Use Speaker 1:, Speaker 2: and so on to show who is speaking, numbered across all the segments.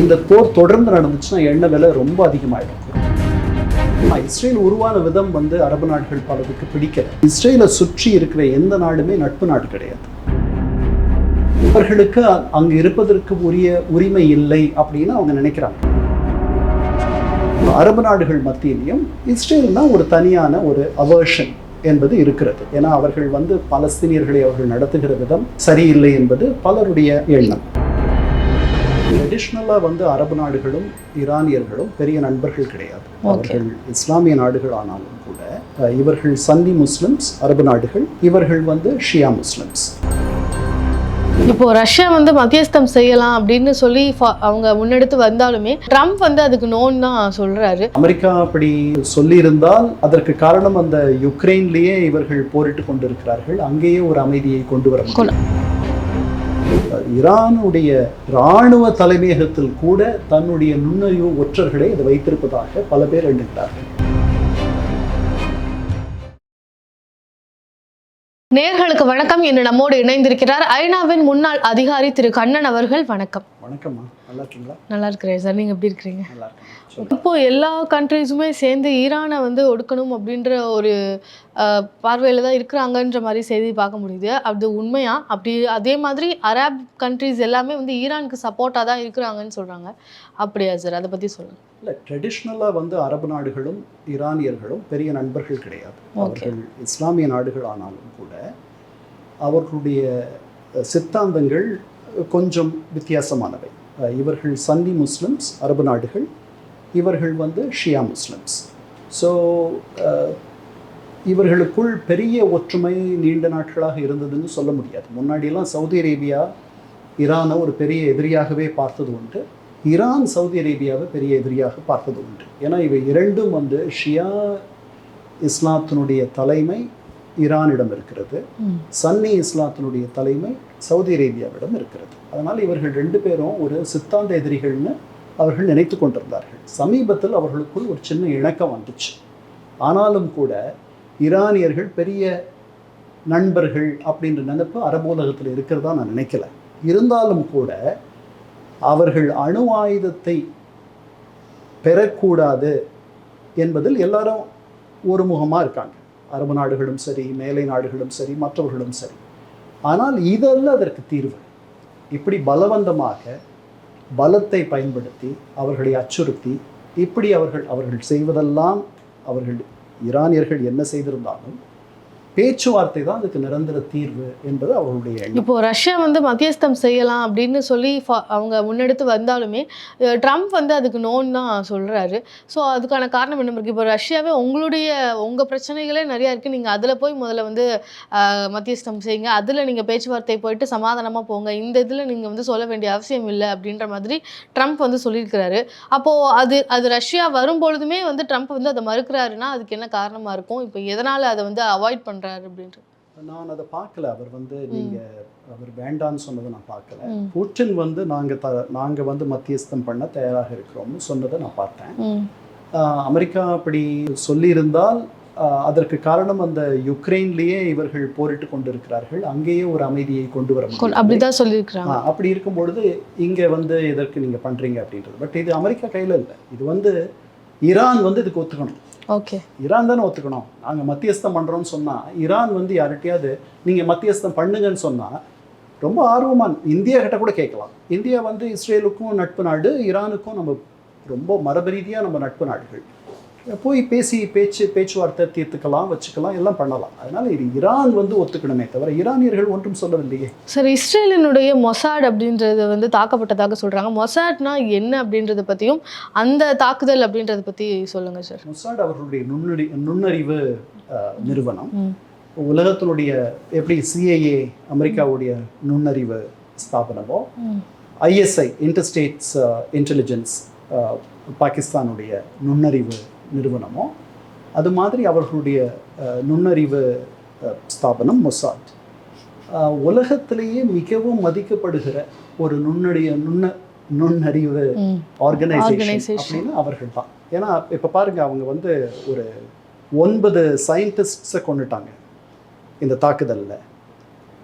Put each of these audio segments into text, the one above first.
Speaker 1: இந்த போர் தொடர்ந்து நடந்துச்சுன்னா எண்ணெய் விலை ரொம்ப அதிகமாயிடும். இஸ்ரேல் உருவான விதம் வந்து அரபு நாடுகள் பலருக்கு பிடிக்கல. இஸ்ரேலை சுற்றி இருக்கிற எந்த நாடுமே நட்பு நாடு கிடையாது. அவர்களுக்கு அங்கு இருப்பதற்கு உரிய உரிமை இல்லை அப்படின்னு அவங்க நினைக்கிறாங்க. அரபு நாடுகள் மத்தியிலையும் இஸ்ரேல்னா ஒரு தனியான ஒரு அவர்ஷன் என்பது இருக்கிறது. ஏன்னா அவர்கள் வந்து பலஸ்தீனியர்களை அவர்கள் நடத்துகிற விதம் சரியில்லை என்பது பலருடைய எண்ணம். ட்ரெடிஷ்னலாக வந்து அரபு நாடுகளும் ஈரானியர்களும் பெரிய நண்பர்கள் கிடையாது. அவர்கள் இஸ்லாமிய நாடுகள் ஆனாலும் கூட இவர்கள் சன்னி முஸ்லிம்ஸ் அரபு நாடுகள் இவர்கள் வந்து ஷியா முஸ்லிம்ஸ்.
Speaker 2: இப்போ ரஷ்யா வந்து மத்தியஸ்தம் செய்யலாம் அப்படின்னு சொல்லி அவங்க முன்னெடுத்து வந்தாலுமே ட்ரம்ப் வந்து அதுக்கு நோன் தான் சொல்றாரு.
Speaker 1: அமெரிக்கா அப்படி சொல்லியிருந்தால் அதற்கு காரணம் அந்த யுக்ரைன்லேயே இவர்கள் போரிட்டு கொண்டிருக்கிறார்கள். அங்கேயே ஒரு அமைதியை கொண்டு வர. ஈரானுடைய இராணுவ தலைமையகத்தில் கூட தன்னுடைய நுண்ணறிவு ஒற்றர்களை அது வைத்திருப்பதாக பல பேர் எண்ணுகிறார்கள்.
Speaker 2: நேர்களுக்கு வணக்கம். இன்று நம்மோடு இணைந்திருக்கிறார் ஐநாவின் முன்னாள் அதிகாரி திரு கண்ணன் அவர்கள். வணக்கம்.
Speaker 1: வணக்கம்மா. நல்லா இருக்கீங்களா?
Speaker 2: நல்லா இருக்கிறேன் சார். நீங்க எப்படி இருக்கிறீங்க?
Speaker 1: நல்லா இருக்கேன்.
Speaker 2: இப்போ எல்லா கண்ட்ரீஸுமே சேர்ந்து ஈரானை வந்து ஒடுக்கணும் அப்படின்ற ஒரு பார்வையில தான் இருக்கிறாங்கன்ற மாதிரி செய்தி பார்க்க முடியுது. அது உண்மையா? அப்படி அதே மாதிரி அரேப் கண்ட்ரீஸ் எல்லாமே வந்து ஈரானுக்கு சப்போர்ட்டாக தான் இருக்கிறாங்கன்னு சொல்றாங்க. அப்படியா சார் அதை பத்தி சொல்லுங்க.
Speaker 1: இல்லை ட்ரெடிஷ்னலாக வந்து அரபு நாடுகளும் ஈரானியர்களும் பெரிய நண்பர்கள் கிடையாது. அவர்கள் இஸ்லாமிய நாடுகள் ஆனாலும் கூட அவர்களுடைய சித்தாந்தங்கள் கொஞ்சம் வித்தியாசமானவை. இவர்கள் சன்னி முஸ்லிம்ஸ் அரபு நாடுகள் இவர்கள் வந்து ஷியா முஸ்லிம்ஸ். ஸோ இவர்களுக்குள் பெரிய ஒற்றுமை நீண்ட நாட்களாக இருந்ததுன்னு சொல்ல முடியாது. முன்னாடியெல்லாம் சவுதி அரேபியா ஈரானை ஒரு பெரிய எதிரியாகவே பார்த்தது உண்டு. ஈரான் சவுதி அரேபியாவை பெரிய எதிரியாக பார்த்தது உண்டு. ஏன்னா இவை இரண்டும் வந்து ஷியா இஸ்லாத்தினுடைய தலைமை ஈரானிடம் இருக்கிறது. சன்னி இஸ்லாத்தினுடைய தலைமை சவுதி அரேபியாவிடம் இருக்கிறது. அதனால் இவர்கள் ரெண்டு பேரும் ஒரு சித்தாந்த எதிரிகள்னு அவர்கள் நினைத்து கொண்டிருந்தார்கள். சமீபத்தில் அவர்களுக்குள் ஒரு சின்ன இணக்கம் வந்துச்சு. ஆனாலும் கூட ஈரானியர்கள் பெரிய நண்பர்கள் அப்படின்ற நினைப்பு அரபோலகத்தில் இருக்கிறதா நான் நினைக்கல. இருந்தாலும் கூட அவர்கள் அணு ஆயுதத்தை பெறக்கூடாது என்பதில் எல்லாரும் ஒருமுகமாக இருக்காங்க. அரபு நாடுகளும் சரி மேலை நாடுகளும் சரி மற்றவர்களும் சரி. ஆனால் இதல்ல அதற்கு தீர்வு. இப்படி பலவந்தமாக பலத்தை பயன்படுத்தி அவர்களை அச்சுறுத்தி இப்படி அவர்கள் அவர்கள் செய்வதெல்லாம் அவர்கள் ஈரானியர்கள் என்ன செய்திருந்தாலும் பேச்சுவார்த்தை தான் அதுக்கு நிரந்தர தீர்வு என்பது அவருடைய
Speaker 2: இப்போ ரஷ்யா வந்து மத்தியஸ்தம் செய்யலாம் அப்படின்னு சொல்லி அவங்க முன்னெடுத்து வந்தாலுமே ட்ரம்ப் வந்து அதுக்கு நோன் தான் சொல்றாரு. ஸோ அதுக்கான காரணம் என்ன இருக்கு? இப்போ ரஷ்யாவே உங்களுடைய உங்க பிரச்சனைகளே நிறைய இருக்கு. நீங்க அதுல போய் முதல்ல வந்து மத்தியஸ்தம் செய்யுங்க. அதுல நீங்க பேச்சுவார்த்தை போயிட்டு சமாதானமா போங்க. இந்த இதில் நீங்க வந்து சொல்ல வேண்டிய அவசியம் இல்லை அப்படின்ற மாதிரி ட்ரம்ப் வந்து சொல்லியிருக்கிறாரு. அப்போ அது அது ரஷ்யா வரும்பொழுதுமே வந்து ட்ரம்ப் வந்து அதை மறுக்கிறாருன்னா அதுக்கு என்ன காரணமா இருக்கும்? இப்போ எதனால அதை வந்து அவாய்ட் பண்றாரு அப்படின்ட்டு.
Speaker 1: நான் அதை பார்க்கல. அவர் வந்து நீங்க அவர் வேண்டான்னு சொன்னதை நான் பார்க்கல. புட்டின் வந்து நாங்க த நாங்க வந்து மத்தியஸ்தம் பண்ண தயாராக இருக்கிறோம்னு சொன்னதை நான் பார்த்தேன். அமெரிக்கா அப்படி சொல்லியிருந்தால் அதற்கு காரணம் அந்த யுக்ரைன்லேயே இவர்கள் போரிட்டு கொண்டிருக்கிறார்கள். அங்கேயே ஒரு அமைதியை கொண்டு வர
Speaker 2: அப்படிதான் சொல்லியிருக்கிறாங்க.
Speaker 1: அப்படி இருக்கும் பொழுது இங்க வந்து எதற்கு நீங்க பண்றீங்க அப்படின்றது. பட் இது அமெரிக்கா கையில இல்லை. இது வந்து ஈரான் வந்து இதுக்கு ஒத்துக்கணும்.
Speaker 2: ஓகே.
Speaker 1: ஈரான் தானே ஒத்துக்கணும். நாங்கள் மத்தியஸ்தம் பண்ணுறோம்னு சொன்னால் ஈரான் வந்து யார்கிட்டையாவது நீங்கள் மத்தியஸ்தம் பண்ணுங்கன்னு சொன்னால் ரொம்ப ஆர்வமாக இந்தியா கிட்ட கூட கேட்கலாம். இந்தியா வந்து இஸ்ரேலுக்கும் நட்பு நாடு ஈரானுக்கும் நம்ம ரொம்ப மரபு ரீதியாக நம்ம நட்பு நாடுகள். போய் பேசி பேச்சு பேச்சுவார்த்தை தீர்த்துக்கலாம் வச்சுக்கலாம் எல்லாம் பண்ணலாம். அதனால இது ஈரான் வந்து ஒத்துக்கணுமே தவிர ஈரானியர்கள் ஒன்றும் சொல்லவில்லையே.
Speaker 2: சார் இஸ்ரேலினுடைய மொசாட் அப்படின்றது வந்து தாக்கப்பட்டதாக சொல்றாங்க. மொசாட்னா என்ன அப்படின்றத பத்தியும் அந்த தாக்குதல் அப்படின்றத பத்தி சொல்லுங்க சார்
Speaker 1: மொசாட் அவர்களுடைய நுண்ணறி நுண்ணறிவு நிறுவனம். உலகத்தினுடைய எப்படி சிஐஏ அமெரிக்காவுடைய நுண்ணறிவு ஸ்தாபனமோ. ஐஎஸ்ஐ இன்டர்ஸ்டேட்ஸ் இன்டெலிஜென்ஸ் பாகிஸ்தானுடைய நுண்ணறிவு நிறுவனமோ அது மாதிரி அவர்களுடைய நுண்ணறிவு ஸ்தாபனம் மொசாட். உலகத்திலேயே மிகவும் மதிக்கப்படுகிற ஒரு நுண்ணறிய நுண்ண நுண்ணறிவு. ஆர்கனைசேஷன். அப்படின்னு அவர்கள் தான். ஏன்னா இப்போ பாருங்க அவங்க வந்து ஒரு ஒன்பது சயின்டிஸ்ட்ஸை கொண்டுட்டாங்க இந்த தாக்குதலில்.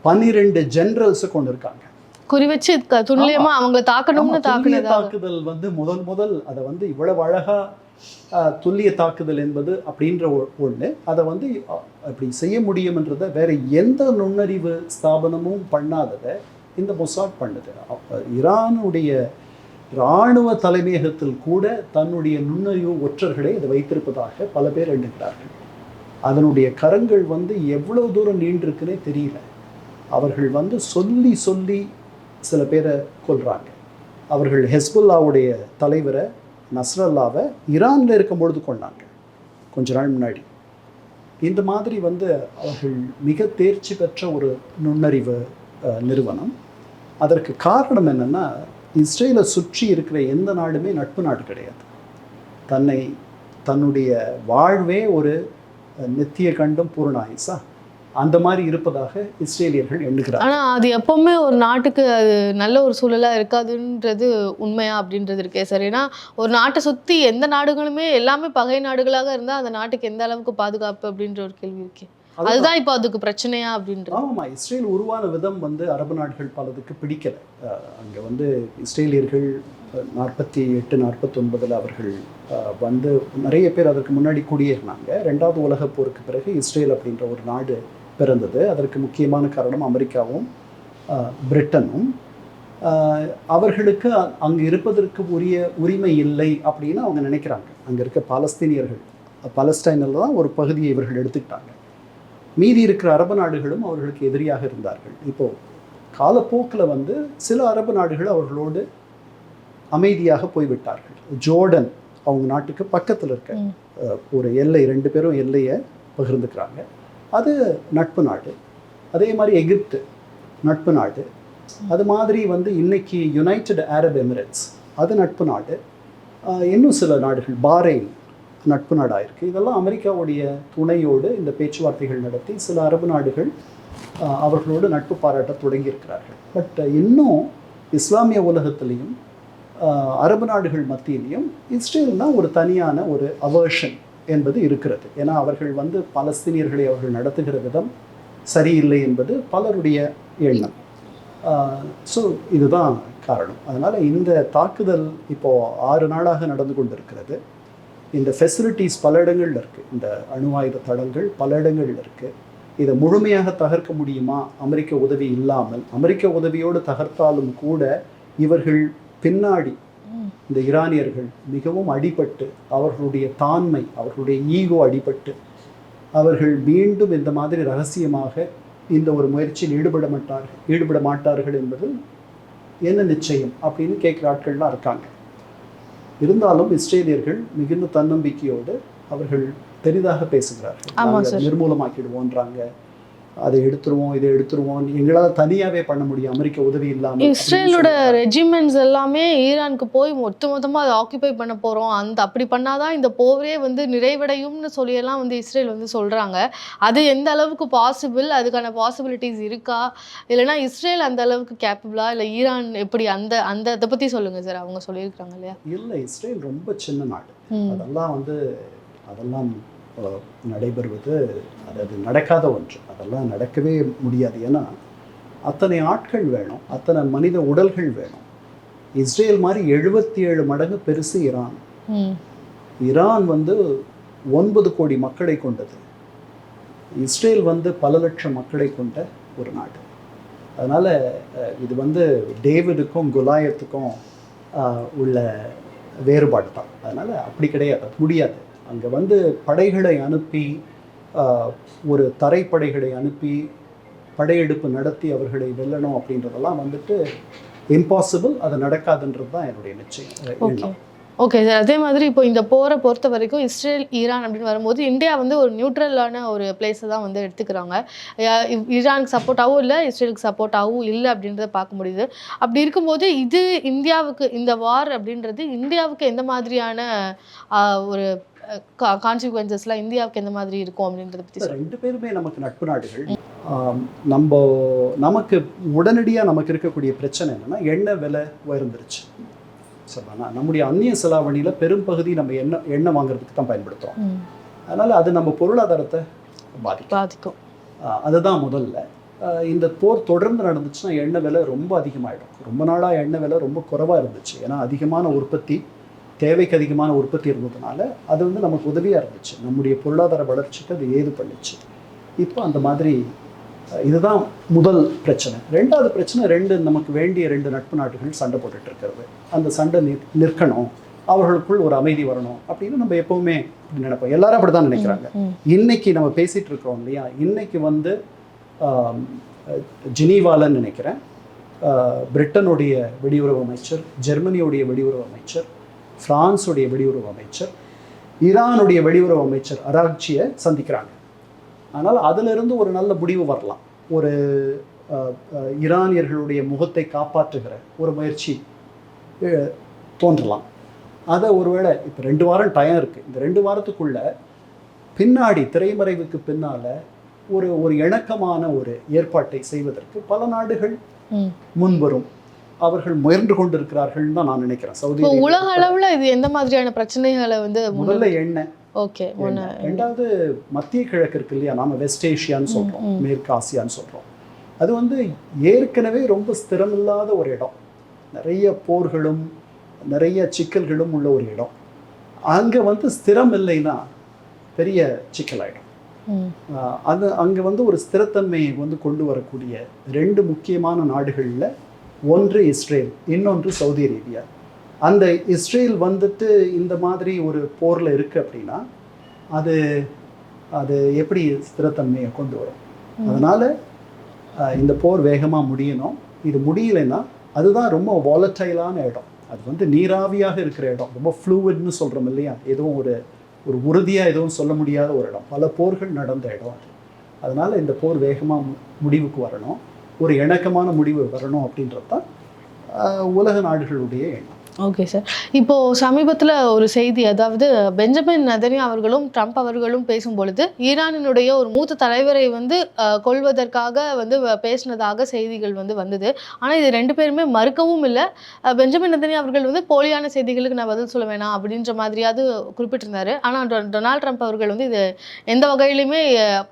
Speaker 1: பன்னிரெண்டு ஜெனரல்ஸை கொண்டு இருக்காங்க
Speaker 2: குறி வச்சு துல்லியமா அவங்கள தாக்கணும்னு
Speaker 1: தாக்குதல் வந்து முதல் முதல் அதை வந்து இவ்வளவு அழகா துல்லிய தாக்குதல் என்பது அப்படின்ற ஒ- அதை வந்து அப்படி செய்ய முடியும்ன்றத வேற எந்த நுண்ணறிவு ஸ்தாபனமும் பண்ணாததை இந்த மொசாட் பண்ணுது. அப்ப ஈரானுடைய இராணுவ தலைமையகத்தில் கூட தன்னுடைய நுண்ணறிவு ஒற்றர்களை இதை வைத்திருப்பதாக பல பேர் எண்ணுகிறார்கள். அதனுடைய கரங்கள் வந்து எவ்வளவு தூரம் நீண்டிருக்குன்னே தெரியல. அவர்கள் வந்து சொல்லி சொல்லி சில பேரை கொள்கிறாங்க அவர்கள் ஹெஸ்புல்லாவுடைய தலைவரை நஸ்ரல்லாவை ஈரானில் இருக்கும் பொழுது கொண்டாங்க. கொஞ்ச நாள் முன்னாடி. இந்த மாதிரி வந்து அவர்கள் மிக தேர்ச்சி பெற்ற ஒரு நுண்ணறிவு நிறுவனம். அதற்கு காரணம் என்னென்னா இஸ்ரேலை சுற்றி இருக்கிற எந்த நாடுமே நட்பு நாடு கிடையாது. தன்னை தன்னுடைய வாழ்வே ஒரு நித்திய கண்டும் பூர்ணாயிசா அந்த மாதிரி இருப்பதாக இஸ்ரேலியர்கள் எண்ணுகிறார்
Speaker 2: ஆனா அது எப்பவுமே ஒரு நாட்டுக்கு அது நல்ல ஒரு சூழலா இருக்காதுன்றது உண்மையா அப்படின்றது இருக்கே சார். ஏன்னா ஒரு நாட்டை சுத்தி எந்த நாடுகளுமே எல்லாமே பகை நாடுகளாக இருந்தா அந்த நாட்டுக்கு எந்த அளவுக்கு பாதுகாப்பு அப்படின்ற ஒரு கேள்வி இருக்கு.
Speaker 1: அதுதான்.
Speaker 2: இப்போ அதுக்கு பிரச்சனையா அப்படின்றது.
Speaker 1: ஆமாம்மா இஸ்ரேல் உருவான விதம் வந்து அரபு நாடுகள் பலதுக்கு பிடிக்கல. அங்க வந்து இஸ்ரேலியர்கள் நாற்பத்தி எட்டு நாற்பத்தொன்பதில் அவர்கள் வந்து நிறைய பேர் அதற்கு முன்னாடி குடியேறினாங்க. ரெண்டாவது உலகப் போருக்கு பிறகு இஸ்ரேல் அப்படின்ற ஒரு நாடு பிறந்தது. அதற்கு முக்கியமான காரணம் அமெரிக்காவும் பிரிட்டனும். அவர்களுக்கு அங்கு இருப்பதற்கு உரிய உரிமை இல்லை அப்படின்னு அவங்க நினைக்கிறாங்க. அங்கே இருக்க பாலஸ்தீனியர்கள் பலஸ்டைனில் தான் ஒரு பகுதியை இவர்கள் எடுத்துக்கிட்டாங்க. மீதி இருக்கிற அரபு நாடுகளும் அவர்களுக்கு எதிரியாக இருந்தார்கள். இப்போ காலப்போக்கில் வந்து சில அரபு நாடுகள் அவர்களோடு அமைதியாக போய்விட்டார்கள். ஜோர்டன் அவங்க நாட்டுக்கு பக்கத்தில் இருக்க ஒரு எல்லை ரெண்டு பேரும் எல்லையை பகிர்ந்துக்கிறாங்க. அது நட்பு நாடு அதே மாதிரி எகிப்து நட்பு நாடு அது மாதிரி வந்து இன்னைக்கு யுனைடெட் அரப் எமிரேட்ஸ் அது நட்பு நாடு. இன்னும் சில நாடுகள் பாரெயின் நட்பு நாடாக இருக்குது இதெல்லாம் அமெரிக்காவுடைய துணையோடு இந்த பேச்சுவார்த்தைகள் நடத்தி சில அரபு நாடுகள் அவர்களோடு நட்பு பாராட்ட தொடங்கியிருக்கிறார்கள். பட் இன்னும் இஸ்லாமிய உலகத்திலையும் அரபு நாடுகள் மத்தியிலையும் இஸ்ரேல்னால் ஒரு தனியான ஒரு அவர்ஷன் என்பது இருக்கிறது. ஏன்னா அவர்கள் வந்து பலஸ்தீனியர்களை அவர்கள் நடத்துகிற விதம் சரியில்லை என்பது பலருடைய எண்ணம். ஸோ இதுதான் காரணம். அதனால் இந்த தாக்குதல் இப்போது ஆறு நாளாக நடந்து கொண்டிருக்கிறது. இந்த ஃபெசிலிட்டிஸ் பல இடங்களில் இருக்குது இந்த அணு ஆயுத தளங்கள் பல இடங்கள்ல இருக்குது இதை முழுமையாக தகர்க்க முடியுமா? அமெரிக்க உதவி இல்லாமல். அமெரிக்க உதவியோடு தகர்த்தாலும் கூட இவர்கள் பின்னாடி இந்த ஈரானியர்கள் மிகவும் அடிபட்டு அவர்களுடைய தாண்மை அவர்களுடைய ஈகோ அடிபட்டு அவர்கள் மீண்டும் இந்த மாதிரி ரகசியமாக இந்த ஒரு முயற்சியில் ஈடுபட மாட்டார்கள் ஈடுபட மாட்டார்கள் என்பதில் என்ன நிச்சயம் அப்படின்னு கேட்குற ஆட்கள்லாம் இருக்காங்க. இருந்தாலும் இஸ்ரேலியர்கள் மிகுந்த தன்னம்பிக்கையோடு அவர்கள் பெரிதாக பேசுகிறார்கள். நிர்மூலமாக்கிடுவோன்றாங்க. அதை எடுத்துருவோம் இதை எடுத்துருவோம். எங்களால் தனியாவே பண்ண முடியும். அமெரிக்க உதவி இல்லாமல்
Speaker 2: இஸ்ரேலோட ரெஜிமெண்ட்ஸ் எல்லாமே ஈரானுக்கு போய் மொத்த மொத்தமாக அதை ஆக்கிபை பண்ண போகிறோம் அந்த அப்படி பண்ணாதான் இந்த போரே வந்து நிறைவடையும்னு சொல்லியெல்லாம் வந்து இஸ்ரேல் வந்து சொல்கிறாங்க அது எந்த அளவுக்கு பாசிபிள் அதுக்கான பாசிபிலிட்டிஸ் இருக்கா? இல்லைன்னா இஸ்ரேல் அந்த அளவுக்கு கேப்பபிளா இல்லை ஈரான் எப்படி அந்த அந்த இதை பற்றி சொல்லுங்கள் சார் அவங்க சொல்லியிருக்காங்க இல்லையா?
Speaker 1: இல்லை இஸ்ரேல் ரொம்ப சின்ன நாடு. அதெல்லாம் வந்து அதெல்லாம் நடைபெறுவது அது அது நடக்காத ஒன்று. அதெல்லாம் நடக்கவே முடியாது. ஏன்னா அத்தனை ஆட்கள் வேணும் அத்தனை மனித உடல்கள் வேணும். இஸ்ரேல் மாதிரி எழுபத்தி ஏழு மடங்கு பெருசு ஈரான் ஈரான் வந்து ஒன்பது கோடி மக்களை கொண்டது. இஸ்ரேல் வந்து பல லட்சம் மக்களை கொண்ட ஒரு நாடு. அதனால் இது வந்து டேவிடுக்கும் குலாயத்துக்கும் உள்ள வேறுபாடு தான் அதனால் அப்படி கிடையாது முடியாது. அங்கே வந்து படைகளை அனுப்பி ஒரு தரைப்படைகளை அனுப்பி படையெடுப்பு நடத்தி அவர்களை வெல்லணும் அப்படின்றதெல்லாம் வந்துட்டு இம்பாசிபிள் அது நடக்காதுன்றது தான் என்னுடைய நிச்சயம்.
Speaker 2: ஓகே
Speaker 1: எண்ணம்
Speaker 2: ஓகே. சார் அதே மாதிரி இப்போ இந்த போரை பொறுத்த வரைக்கும் இஸ்ரேல் ஈரான் அப்படின்னு வரும்போது இந்தியா வந்து ஒரு நியூட்ரலான ஒரு பிளேஸை தான் வந்து எடுத்துக்கிறாங்க. ஈரானுக்கு சப்போர்ட்டாகவும் இல்லை இஸ்ரேலுக்கு சப்போர்ட்டாகவும் இல்லை அப்படின்றத பார்க்க முடியுது. அப்படி இருக்கும்போது இது இந்தியாவுக்கு இந்த வார் அப்படின்றது இந்தியாவுக்கு எந்த மாதிரியான ஒரு கான்சிக்வன்சஸ்லாம் இந்தியாவுக்கு எந்த மாதிரி இருக்கும் அப்படின்றத பற்றி
Speaker 1: ரெண்டு பேருமே நமக்கு நட்பு நாடுகள். நம்ம நமக்கு உடனடியாக நமக்கு இருக்கக்கூடிய பிரச்சனை என்னன்னா எண்ணெய் விலை உயர்ந்துருச்சு. சரிங்களா நம்முடைய அந்நிய செலாவணியில் பெரும்பகுதி நம்ம எண்ணெய் எண்ணெய் வாங்குறதுக்கு தான் பயன்படுத்துகிறோம் அதனால் அது நம்ம பொருளாதாரத்தை பாதிக்கும்.
Speaker 2: பாதிக்கும்.
Speaker 1: அதுதான் முதல்ல. இந்த போர் தொடர்ந்து நடந்துச்சுன்னா எண்ணெய் விலை ரொம்ப அதிகமாகிடும் ரொம்ப நாளாக எண்ணெய் விலை ரொம்ப குறைவாக இருந்துச்சு. ஏன்னா அதிகமான உற்பத்தி தேவைக்கு அதிகமான உற்பத்தி இருந்ததுனால அது வந்து நமக்கு உதவியாக இருந்துச்சு. நம்முடைய பொருளாதார வளர்ச்சிக்கு அது ஏது பண்ணுச்சு. இப்போ அந்த மாதிரி இதுதான் முதல் பிரச்சனை. ரெண்டாவது பிரச்சனை ரெண்டு நமக்கு வேண்டிய ரெண்டு நட்பு நாடுகள் சண்டை போட்டுட்டு இருக்கிறது. அந்த சண்டை நிற் நிற்கணும். அவர்களுக்குள் ஒரு அமைதி வரணும் அப்படின்னு நம்ம எப்பவுமே நினைப்போம். எல்லாரும் அப்படி தான் நினைக்கிறாங்க. இன்னைக்கு நம்ம பேசிட்டு இருக்கோம் இல்லையா? இன்னைக்கு வந்து ஜெனீவாலன்னு நினைக்கிறேன். பிரிட்டனுடைய வெளியுறவு அமைச்சர் ஜெர்மனியுடைய வெளியுறவு அமைச்சர் பிரான்ஸுடைய வெளியுறவு அமைச்சர் ஈரானுடைய வெளியுறவு அமைச்சர் அராக்சியை சந்திக்கிறாங்க. ஆனால் அதிலிருந்து ஒரு நல்ல முடிவு வரலாம். ஒரு ஈரானியர்களுடைய முகத்தை காப்பாற்றுகிற ஒரு முயற்சி தோன்றலாம். அதை ஒருவேளை இப்போ ரெண்டு வாரம் டைம் இருக்குது இந்த ரெண்டு வாரத்துக்குள்ள பின்னாடி திரைமறைவுக்கு பின்னால் ஒரு ஒரு இணக்கமான ஒரு ஏற்பாட்டை செய்வதற்கு பல நாடுகள். முன்வரும். அவர்கள் முயன்று கொண்டிருக்கிறார்கள் தான் நான் நினைக்கிறேன். சவுதி
Speaker 2: உலக அளவுல இது எந்த மாதிரியான பிரச்சனைகளை வந்து
Speaker 1: முதல்ல எண்ணெய்.
Speaker 2: ஓகே.
Speaker 1: ரெண்டாவது மத்திய கிழக்கு இருக்கு இல்லையா? நாம வெஸ்ட் ஏஷியான்னு சொல்றோம். மேற்கு ஆசியான்னு சொல்றோம். அது வந்து ஏற்கனவே ரொம்ப ஸ்திரமில்லாத ஒரு இடம். நிறைய போர்களும் நிறைய சிக்கல்களும் உள்ள ஒரு இடம். அங்க வந்து ஸ்திரம் இல்லைன்னா பெரிய சிக்கலாயிடும். அது அங்கே வந்து ஒரு ஸ்திரத்தன்மையை வந்து கொண்டு வரக்கூடிய ரெண்டு முக்கியமான நாடுகளில் ஒன்று இஸ்ரேல் இன்னொன்று சவுதி அரேபியா. அந்த இஸ்ரேல் வந்துட்டு இந்த மாதிரி ஒரு போரில் இருக்குது அப்படின்னா அது அது எப்படி ஸ்திரத்தன்மையை கொண்டு வரும். அதனால் இந்த போர் வேகமாக முடியணும். இது முடியலைன்னா அதுதான் ரொம்ப வாலட்டைலான இடம். அது வந்து நீராவியாக இருக்கிற இடம். ரொம்ப ஃப்ளூவிட்னு சொல்கிறோம் இல்லையா? எதுவும் ஒரு ஒரு உறுதியாக எதுவும் சொல்ல முடியாத ஒரு இடம். பல போர்கள் நடந்த இடம் அது. அதனால் இந்த போர் வேகமாக முடிவுக்கு வரணும். ஒரு இணக்கமான முடிவு வரணும் அப்படின்றது தான் உலக நாடுகளுடைய எண்ணம்.
Speaker 2: ஓகே சார் இப்போ சமீபத்தில் ஒரு செய்தி அதாவது பெஞ்சமின் நதனி அவர்களும் ட்ரம்ப் அவர்களும் பேசும் பொழுது ஈரானினுடைய ஒரு மூத்த தலைவரை வந்து கொள்வதற்காக வந்து வ- பேசினதாக செய்திகள் வந்து வந்தது. ஆனால் இது ரெண்டு பேருமே மறுக்கவும் இல்லை. பெஞ்சமின் நதனி அவர்கள் வந்து போலியான செய்திகளுக்கு நான் பதில் சொல்ல வேணாம் அப்படின்ற மாதிரியாவது குறிப்பிட்டிருந்தாரு. ஆனால் டொனால்ட் ட்ரம்ப் அவர்கள் வந்து இது எந்த வகையிலுமே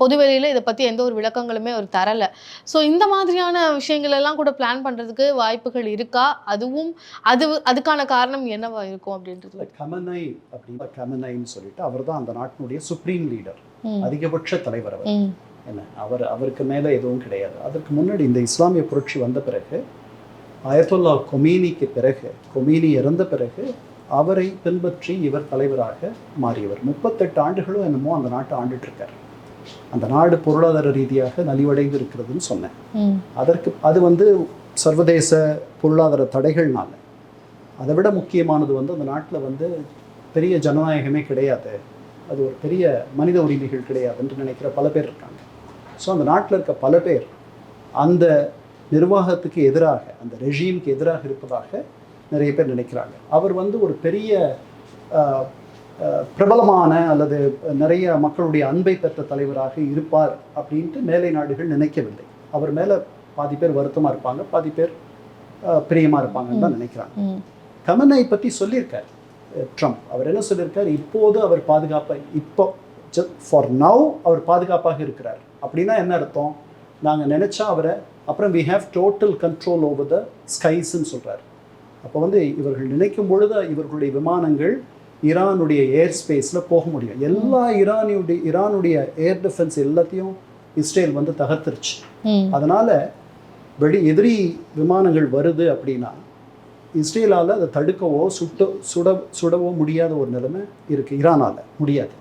Speaker 2: பொதுவெளியில் இதை பற்றி எந்த ஒரு விளக்கங்களுமே அவர் தரலை. ஸோ இந்த மாதிரியான விஷயங்கள் எல்லாம் கூட பிளான் பண்ணுறதுக்கு வாய்ப்புகள் இருக்கா? அதுவும் அது அதுக்கான காரணம் என்னவா இருக்கும் அப்படின்றது?
Speaker 1: கமனை அப்படின்னு கமனைன்னு சொல்லிட்டு அவர் தான் அந்த நாட்டினுடைய சுப்ரீம் லீடர். அதிகபட்ச தலைவர் அவர். என்ன? அவர் அவருக்கு மேலே எதுவும் கிடையாது. அதற்கு முன்னாடி இந்த இஸ்லாமிய புரட்சி வந்த பிறகு அயத்துல்லா கொமீனிக்கு பிறகு கொமீனி இறந்த பிறகு அவரை பின்பற்றி இவர் தலைவராக மாறியவர். முப்பத்தெட்டு ஆண்டுகளும் என்னமோ அந்த நாட்டை ஆண்டுட்டு இருக்கார். அந்த நாடு பொருளாதார ரீதியாக நலிவடைந்து இருக்கிறதுன்னு சொன்னேன் அதற்கு அது வந்து சர்வதேச பொருளாதார தடைகள்னால. அதை விட முக்கியமானது வந்து அந்த நாட்டில் வந்து பெரிய ஜனநாயகமே கிடையாது. அது ஒரு பெரிய மனித உரிமைகள் கிடையாதுன்னு நினைக்கிற பல பேர் இருக்காங்க. ஸோ அந்த நாட்டில் இருக்க பல பேர் அந்த நிர்வாகத்துக்கு எதிராக அந்த ரெஜீமுக்கு எதிராக இருப்பதாக நிறைய பேர் நினைக்கிறாங்க. அவர் வந்து ஒரு பெரிய பிரபலமான அல்லது நிறைய மக்களுடைய அன்பை பெற்ற தலைவராக இருப்பார் அப்படின்ட்டு மேலை நாடுகள் நினைக்கவில்லை. அவர் மேலே பாதி பேர் வருத்தமாக இருப்பாங்க பாதி பேர் ஆஹ், பிரியமா இருப்பாங்கன்னு தான் நினைக்கிறாங்க.
Speaker 2: ம்
Speaker 1: கமனை பற்றி சொல்லியிருக்கார் ட்ரம்ப் அவர் என்ன சொல்லியிருக்கார்? இப்போது அவர் பாதுகாப்பாக இப்போ ஃபார் நவ் அவர் பாதுகாப்பாக இருக்கிறார். அப்படின்னா என்ன அர்த்தம்? நாங்கள் நினச்சா அவரை அப்புறம் we have total control over the ஸ்கைஸ்ன்னு சொல்கிறார் அப்போ வந்து இவர்கள் நினைக்கும் பொழுது இவர்களுடைய விமானங்கள் ஈரானுடைய ஏர் ஸ்பேஸில் போக முடியும். எல்லா ஈரானுடைய ஈரானுடைய ஏர் டிஃபென்ஸ் எல்லாத்தையும் இஸ்ரேல் வந்து தகர்த்துருச்சு. அதனால் வெளி எதிரி விமானங்கள் வருது அப்படின்னா இஸ்ரேலால் அதை தடுக்கவோ சுட்ட சுட சுடவோ முடியாத ஒரு நிலைமை இருக்குது ஈரானால் முடியாது.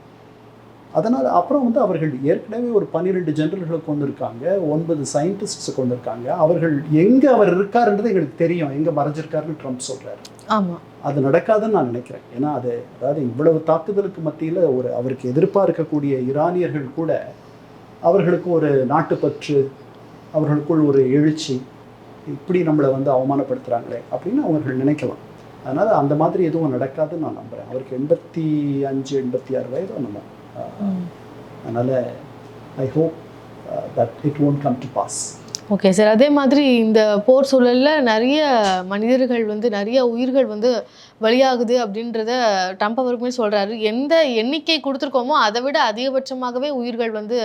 Speaker 1: அதனால் அப்புறம் வந்து அவர்கள் ஏற்கனவே ஒரு பன்னிரெண்டு ஜெனரல்களை கொண்டு இருக்காங்க ஒன்பது சயின்டிஸ்ட்ஸை கொண்டு இருக்காங்க அவர்கள் எங்கே அவர் இருக்காருன்றது எங்களுக்கு தெரியும். எங்கே மறைஞ்சிருக்காருன்னு ட்ரம்ப் சொல்கிறார்
Speaker 2: ஆமா.
Speaker 1: அது நடக்காதுன்னு நான் நினைக்கிறேன். ஏன்னா அது அதாவது இவ்வளவு தாக்குதலுக்கு மத்தியில் ஒரு அவருக்கு எதிர்ப்பாக இருக்கக்கூடிய ஈரானியர்கள் கூட அவர்களுக்கு ஒரு நாட்டுப்பற்று அவர்களுக்குள் ஒரு எழுச்சி இப்படி நம்மளை வந்து அவமானப்படுத்துகிறாங்களே அப்படின்னு அவர்கள் நினைக்கலாம். அதனால் அந்த மாதிரி எதுவும் நடக்காதுன்னு நான் நம்புகிறேன் அவருக்கு எண்பத்தி அஞ்சு எண்பத்தி ஆறு வயது நம்ம அதனால் I hope that it won't come to pass
Speaker 2: okay sir அதே மாதிரி இந்த போர் சூழல்ல நிறைய மனிதர்கள் வந்து நிறைய உயிர்கள் வந்து பலியாகுது அப்படின்றத ட்ரம்ப் அவருக்குமே சொல்கிறாரு எந்த எண்ணிக்கை கொடுத்துருக்கோமோ அதை விட அதிகபட்சமாகவே உயிர்கள் வந்து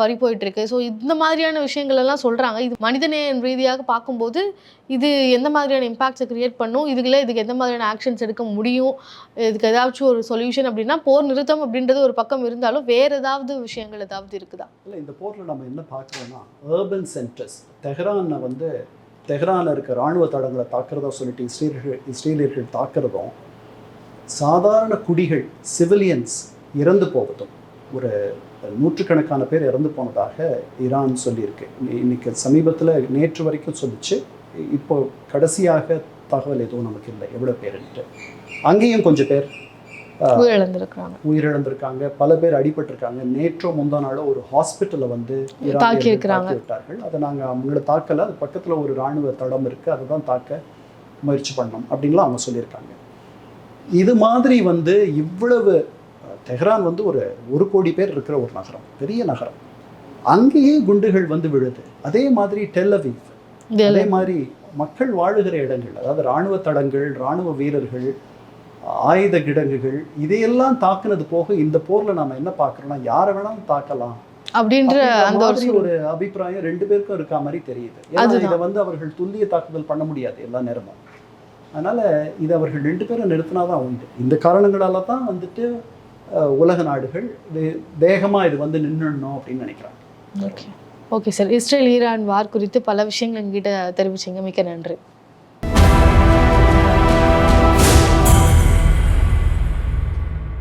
Speaker 2: பறி போயிட்டுருக்கு. ஸோ இந்த மாதிரியான விஷயங்கள் எல்லாம் சொல்கிறாங்க இது மனிதநேய ரீதியாக பார்க்கும்போது இது எந்த மாதிரியான இம்பாக்ட்ஸை கிரியேட் பண்ணும்? இதுக்குள்ள இதுக்கு எந்த மாதிரியான ஆக்ஷன்ஸ் எடுக்க முடியும்? இதுக்கு ஏதாச்சும் ஒரு சொல்யூஷன் அப்படின்னா போர் நிறுத்தம் அப்படின்றது ஒரு பக்கம் இருந்தாலும் வேற ஏதாவது விஷயங்கள் ஏதாவது இருக்குதா?
Speaker 1: இல்லை இந்த போரில் நம்ம என்ன பார்க்குறோம்னா ஏர்பன் சென்டர்ஸ் தெஹ்ரானை வந்து தெஹ்ரானில் இருக்க இராணுவ தடங்களை தாக்குறதா சொல்லிட்டு இஸ்ரேலியர்கள் இஸ்ரேலியர்கள் தாக்குறதும் சாதாரண குடிகள் சிவிலியன்ஸ் இறந்து போவதும் ஒரு நூற்றுக்கணக்கான பேர் இறந்து போனதாக ஈரான் சொல்லியிருக்கு. இன்னைக்கு சமீபத்தில் நேற்று வரைக்கும் சொல்லிச்சு. இப்போ கடைசியாக தகவல் எதுவும் நமக்கு இல்லை. எவ்வளோ பேருன்ட்டு. அங்கேயும் கொஞ்சம் பேர் உயிரிழந்திருக்காங்க. பல பேர் அடிபட்டிருக்காங்க. நேற்றோ முந்தா நாளோ ஒரு ஹாஸ்பிட்டலை வந்து. தாக்கி விட்டார்கள் அதை நாங்கள் அவங்கள தாக்கல. அது பக்கத்தில் ஒரு இராணுவ தடம் இருக்குது அதை தான் தாக்க முயற்சி பண்ணோம் அப்படின்லாம் அவங்க சொல்லியிருக்காங்க. இது மாதிரி வந்து இவ்வளவு தெஹ்ரான் வந்து ஒரு ஒரு கோடி பேர் இருக்கிற ஒரு நகரம். பெரிய நகரம். அங்கேயே குண்டுகள் வந்து விழுது. அதே மாதிரி டெல்லவீவ்
Speaker 2: இது
Speaker 1: அதே மாதிரி மக்கள் வாழுகிற இடங்கள் அதாவது இராணுவ தடங்கள் இராணுவ வீரர்கள் ஆயுத கிடங்குகள் இதையெல்லாம் தாக்குனது போக இந்த போர்ல நாம என்ன பார்க்கறோம்னா யாரை வேணாலும் தாக்கலாம்.
Speaker 2: அப்படின்ற அந்த ஒரு
Speaker 1: அபிப்பிராயம் ரெண்டு பேருக்கும் இருக்க மாதிரி தெரியுது. ஏன்னா. இதை வந்து அவர்கள் துல்லிய தாக்குதல் பண்ண முடியாது எல்லா நேரமும். அதனால இது அவர்கள் ரெண்டு பேரும் நிறுத்தினாதான் உண்டு. இந்த காரணங்களால தான் வந்துட்டு உலக நாடுகள் இது இது வந்து நின்னுடணும் அப்படின்னு நினைக்கிறாங்க.
Speaker 2: Okay. Okay sir. Israel Iran war குறித்து பல விஷயங்கள் எங்கிட்ட தெரிவிச்சீங்க. மிக்க நன்றி.